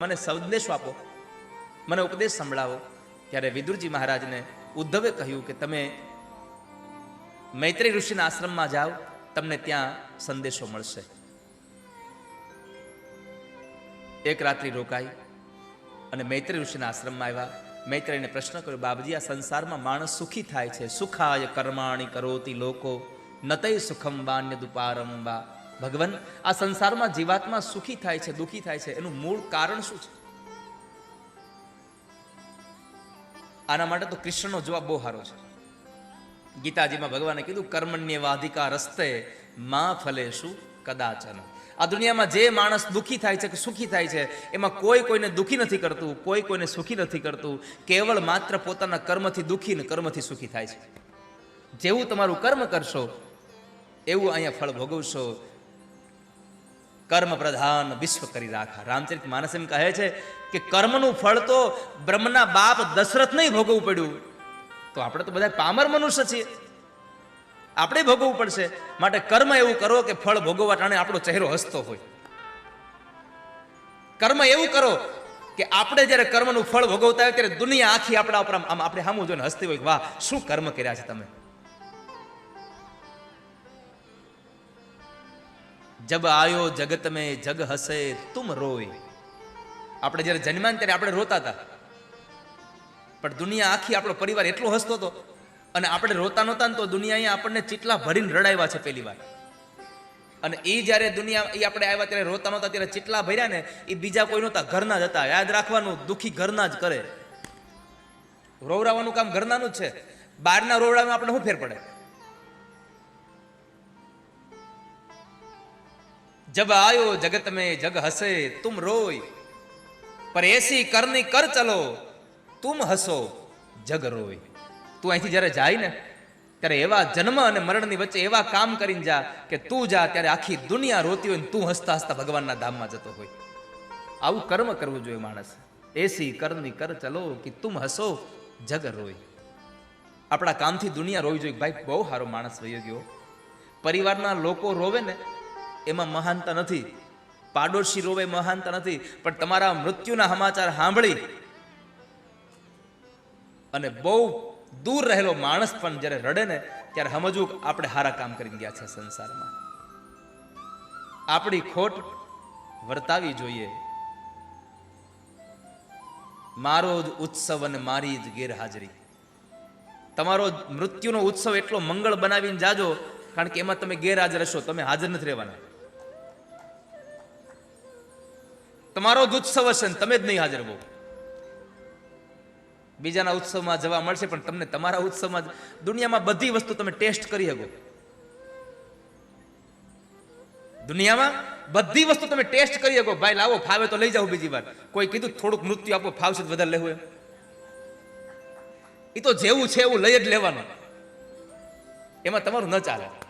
મને સંદેશો આપો. મને ઉપદેશ સંભળાવો. ત્યારે વિદુરજી મહારાજને ઉદ્ધવે કહ્યું કે તમે મૈત્રી ઋષિના આશ્રમમાં જાઓ, તમને ત્યાં સંદેશો મળશે. એક રાત્રિ રોકાઈ અને મૈત્રી ઋષિના આશ્રમમાં આવ્યા. મૈત્રીને પ્રશ્ન કર્યો બાબજી આ સંસારમાં માણસ સુખી થાય છે. સુખાય કર્માણી કરોતી લોકો, નતય સુખમ વાન્ય દુપારમ વા ભગવાન, આ સંસારમાં જીવાત્મા સુખી થાય છે, દુખી થાય છે, એનું મૂળ કારણ શું છે? આના માટે તો કૃષ્ણનો જવાબ બહુ સારો છે. ગીતાજીમાં ભગવાને કીધું કર્મણ્યવાધિકા રસ્તે માં ફલેશું કદાચન. આ દુનિયામાં જે માણસ દુખી થાય છે કે સુખી થાય છે, એમાં કોઈ કોઈને દુખી નથી કરતું, કોઈ કોઈને સુખી નથી કરતું, કેવળ માત્ર પોતાના કર્મથી દુઃખી ને કર્મથી સુખી થાય છે. જેવું તમારું કર્મ કરશો, એવું અહીંયા ફળ ભોગવશો કર્મ પ્રધાન વિશ્વ કરી રાખા. રામચરિત માનસ એમ કહે છે કે કર્મનું ફળ તો બ્રહ્મના બાપ દશરથ નહીં ભોગવવું પડ્યું. તો આપણે તો બધા પામર મનુષ્ય છીએ. આપણે ભોગવવું પડશે. માટે કર્મ એવું કરો કે ફળ ભોગવવા ટાણે આપણો ચહેરો હસતો હોય. કર્મ એવું કરો કે આપણે જ્યારે કર્મનું ફળ ભોગવતા હોય ત્યારે દુનિયા આખી આપણા ઉપર આમ આપણે સામું જોઈને હસતી હોય વાહ, શું કર્મ કર્યા છે તમે? જબ આયો જગત મેં જગ હસે, તુમ રોય. આપણે જ્યારે જન્મ્યા ત્યારે આપણે રોતા હતા. પણ દુનિયા આખી આપણો પરિવાર એટલો હસતો હતો અને આપણે રોતા નહોતા ને તો દુનિયા અહીંયા આપણને ચીટલા ભરીને રડાવ્યા છે પહેલી વાર. અને એ જ્યારે દુનિયા એ આપણે આવ્યા ત્યારે રોતા નહોતા, ત્યારે ચીટલા ભર્યા ને એ બીજા કોઈ નહોતા, ઘરના જ હતા. યાદ રાખવાનું, દુખી ઘરના જ કરે. રોવરાવાનું કામ ઘરનાનું જ છે. બહારના રોવડામાં આપણે શું ફેર પડે? જબ આયો જગત में જગ હસે, તુમ રોય. પર એસી કરની કર ચલો, તુમ હસો, જગ રોય. તું અહીંથી જ્યારે જાય ને, ત્યારે એવા જન્મ અને મરણની વચ્ચે એવા કામ કરીને જા કે તું જા ત્યારે આખી દુનિયા રોતી હોય ને તું હસતા હસતા ભગવાનના ધામમાં જતો હોય. આવું કર્મ કરવું જોઈએ માણસ. એસી કરની કર ચલો કે તુમ હસો, જગ રોય. આપણા કામથી દુનિયા રોવી જોઈએ ભાઈ, બહુ સારો માણસ વયો ગયો. પરિવારના લોકો રોવે ને એમાં મહાનતા નથી. પાડોશી રોવે મહાનતા નથી, પણ તમારા મૃત્યુના સમાચાર સાંભળી. અને બહુ દૂર રહેલો માણસ પણ જ્યારે રડે ને, ત્યારે સમજવું આપણે સારા કામ કરીને ગયા છે સંસારમાં. આપણી ખોટ વર્તાવી જોઈએ. મારો જ ઉત્સવ અને મારી જ ગેરહાજરી. તમારો મૃત્યુનો ઉત્સવ એટલો મંગળ બનાવીને જાજો, કારણ કે એમાં તમે ગેરહાજર હશો, તમે હાજર નથી રહેવાના. તમારો જ ઉત્સવ હશે ને તમે જ નહીં હાજર હો બીજાના ઉત્સવમાં જવા મળશે, પણ તમને તમારા ઉત્સવમાં દુનિયામાં બધી વસ્તુ તમે ટેસ્ટ કરી શકો. દુનિયામાં બધી વસ્તુ તમે ટેસ્ટ કરી શકો. ભાઈ, લાવો, ફાવે તો લઈ જાઓ બીજી વાર. કોઈ કીધું, થોડુંક મૃત્યુ આપો, ફાવશે વધારે લેવું એમ. એ તો જેવું છે એવું લઈ જ લેવાનું. એમાં તમારું ન ચાલે.